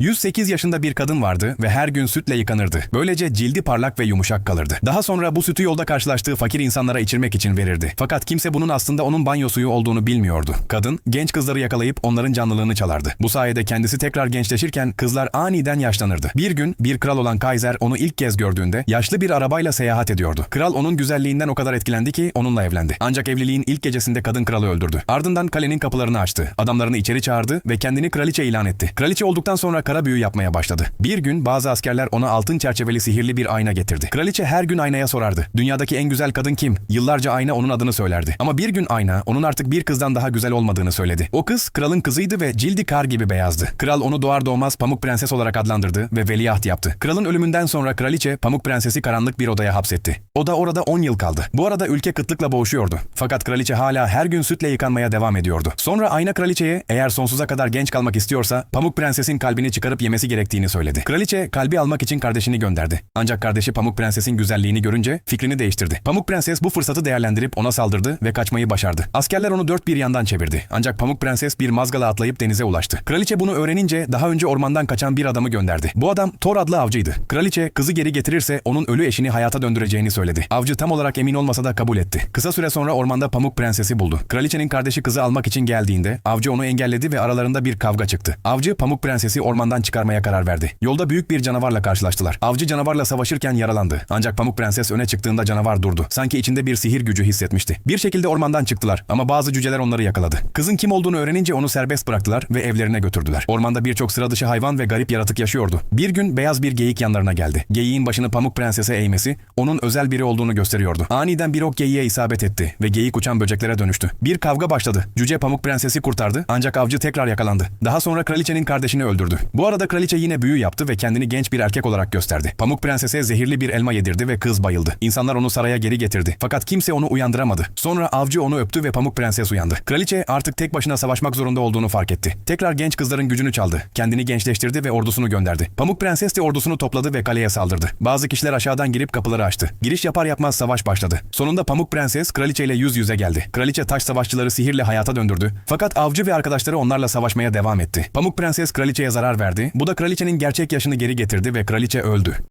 108 yaşında bir kadın vardı ve her gün sütle yıkanırdı. Böylece cildi parlak ve yumuşak kalırdı. Daha sonra bu sütü yolda karşılaştığı fakir insanlara içirmek için verirdi. Fakat kimse bunun aslında onun banyo suyu olduğunu bilmiyordu. Kadın genç kızları yakalayıp onların canlılığını çalardı. Bu sayede kendisi tekrar gençleşirken kızlar aniden yaşlanırdı. Bir gün bir kral olan Kaiser onu ilk kez gördüğünde yaşlı bir arabayla seyahat ediyordu. Kral onun güzelliğinden o kadar etkilendi ki onunla evlendi. Ancak evliliğin ilk gecesinde kadın kralı öldürdü. Ardından kalenin kapılarını açtı. Adamlarını içeri çağırdı ve kendini kraliçe ilan etti. Kraliçe olduktan sonra kara büyü yapmaya başladı. Bir gün bazı askerler ona altın çerçeveli sihirli bir ayna getirdi. Kraliçe her gün aynaya sorardı. Dünyadaki en güzel kadın kim? Yıllarca ayna onun adını söylerdi. Ama bir gün ayna onun artık bir kızdan daha güzel olmadığını söyledi. O kız kralın kızıydı ve cildi kar gibi beyazdı. Kral onu doğar doğmaz Pamuk Prenses olarak adlandırdı ve veliaht yaptı. Kralın ölümünden sonra kraliçe Pamuk Prensesi karanlık bir odaya hapsetti. O da orada 10 yıl kaldı. Bu arada ülke kıtlıkla boğuşuyordu. Fakat kraliçe hala her gün sütle yıkanmaya devam ediyordu. Sonra ayna kraliçeye eğer sonsuza kadar genç kalmak istiyorsa Pamuk Prenses'in kalbini çıkarıp yemesi gerektiğini söyledi. Kraliçe kalbi almak için kardeşini gönderdi. Ancak kardeşi Pamuk Prenses'in güzelliğini görünce fikrini değiştirdi. Pamuk Prenses bu fırsatı değerlendirip ona saldırdı ve kaçmayı başardı. Askerler onu dört bir yandan çevirdi. Ancak Pamuk Prenses bir mazgala atlayıp denize ulaştı. Kraliçe bunu öğrenince daha önce ormandan kaçan bir adamı gönderdi. Bu adam Thor adlı avcıydı. Kraliçe kızı geri getirirse onun ölü eşini hayata döndüreceğini söyledi. Avcı tam olarak emin olmasa da kabul etti. Kısa süre sonra ormanda Pamuk Prensesi buldu. Kraliçenin kardeşi kızı almak için geldiğinde avcı onu engelledi ve aralarında bir kavga çıktı. Avcı Pamuk Prensesi ormandan çıkarmaya karar verdi. Yolda büyük bir canavarla karşılaştılar. Avcı canavarla savaşırken yaralandı. Ancak Pamuk Prenses öne çıktığında canavar durdu. Sanki içinde bir sihir gücü hissetmişti. Bir şekilde ormandan çıktılar ama bazı cüceler onları yakaladı. Kızın kim olduğunu öğrenince onu serbest bıraktılar ve evlerine götürdüler. Ormanda birçok sıra dışı hayvan ve garip yaratık yaşıyordu. Bir gün beyaz bir geyik yanlarına geldi. Geyiğin başını Pamuk Prenses'e eğmesi onun özel biri olduğunu gösteriyordu. Aniden bir ok geyiğe isabet etti ve geyik uçan böceklere dönüştü. Bir kavga başladı. Cüce Pamuk Prenses'i kurtardı ancak avcı tekrar yakalandı. Daha sonra kraliçenin kardeşini öldürdü. Bu arada kraliçe yine büyü yaptı ve kendini genç bir erkek olarak gösterdi. Pamuk Prenses'e zehirli bir elma yedirdi ve kız bayıldı. İnsanlar onu saraya geri getirdi. Fakat kimse onu uyandıramadı. Sonra avcı onu öptü ve Pamuk Prenses uyandı. Kraliçe artık tek başına savaşmak zorunda olduğunu fark etti. Tekrar genç kızların gücünü çaldı. Kendini gençleştirdi ve ordusunu gönderdi. Pamuk Prenses de ordusunu topladı ve kaleye saldırdı. Bazı kişiler aşağıdan girip kapıları açtı. Giriş yapar yapmaz savaş başladı. Sonunda Pamuk Prenses kraliçeyle yüz yüze geldi. Kraliçe taş savaşçıları sihirle hayata döndürdü. Fakat avcı ve arkadaşları onlarla savaşmaya devam etti. Pamuk Prenses kraliçeye zarar verdi. Bu da kraliçenin gerçek yaşını geri getirdi ve kraliçe öldü.